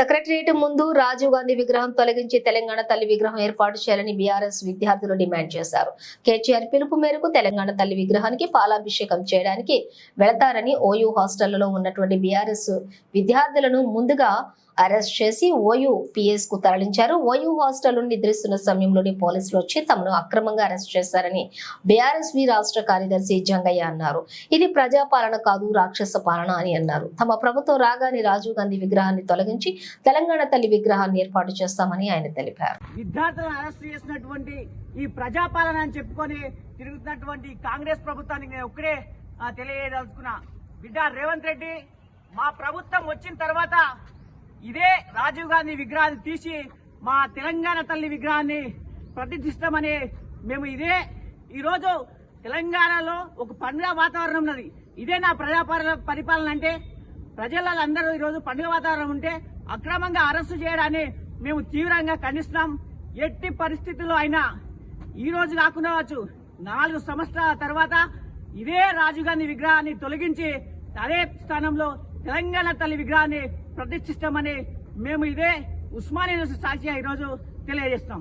Secretariat ముందు రాజీవ్ గాంధీ విగ్రహం తొలగించి తెలంగాణ తల్లి విగ్రహం ఏర్పాటు చేయాలని బీఆర్ఎస్ విద్యార్థులు డిమాండ్ చేశారు. కేటీఆర్ పిలుపు మేరకు తెలంగాణ తల్లి విగ్రహానికి పాలాభిషేకం చేయడానికి వెళతారని ఓయూ హాస్టళ్ళలో ఉన్నటువంటి బీఆర్ఎస్ విద్యార్థులను ముందుగా అరెస్ట్ చేసి ఓయూ పిఎస్కు తరలించారు. ఓయూ హాస్టల్ నిద్రిస్తున్న సమయంలోని పోలీసులు వచ్చి తమను అక్రమంగా అరెస్ట్ చేశారని బీఆర్ఎస్వి రాష్ట్ర కార్యదర్శి జంగయ్య అన్నారు. ఇది ప్రజాపాలన కాదు రాక్షస పాలన అని అన్నారు. తమ ప్రభుత్వం రాగానే రాజీవ్ గాంధీ విగ్రహాన్ని తొలగించి తెలంగాణ తల్లి విగ్రహాన్ని ఏర్పాటు చేస్తామని ఆయన తెలిపారు. విద్యార్థులను అరెస్ట్ చేసినటువంటి ఈ ప్రజాపాలన అని చెప్పుకొని తిరుగుతున్నటువంటి కాంగ్రెస్ ప్రభుత్వానికి నేను ఒక్కడే తెలియదలుచుకున్నా బిడ్డ రేవంత్ రెడ్డి మా ప్రభుత్వం వచ్చిన తర్వాత ఇదే రాజీవ్ గాంధీ విగ్రహాన్ని తీసి మా తెలంగాణ తల్లి విగ్రహాన్ని ప్రతిష్ఠిస్తామని మేము ఇదే ఈరోజు తెలంగాణలో ఒక పండుగ వాతావరణం ఉన్నది. ఇదే నా ప్రజా పరిపాలన అంటే ప్రజలందరూ ఈరోజు పండుగ వాతావరణం ఉంటే అక్రమంగా అరెస్టు చేయడాన్ని మేము తీవ్రంగా ఖండిస్తున్నాం. ఎట్టి పరిస్థితుల్లో అయినా ఈ రోజు కాకుండా వచ్చు నాలుగు సంవత్సరాల తర్వాత ఇదే రాజీవ్ గాంధీ విగ్రహాన్ని తొలగించి అదే స్థానంలో తెలంగాణ తల్లి విగ్రహాన్ని ప్రతిష్ఠిస్తామని మేము ఇదే ఉస్మానియా సాక్షిగా ఈరోజు తెలియజేస్తాం.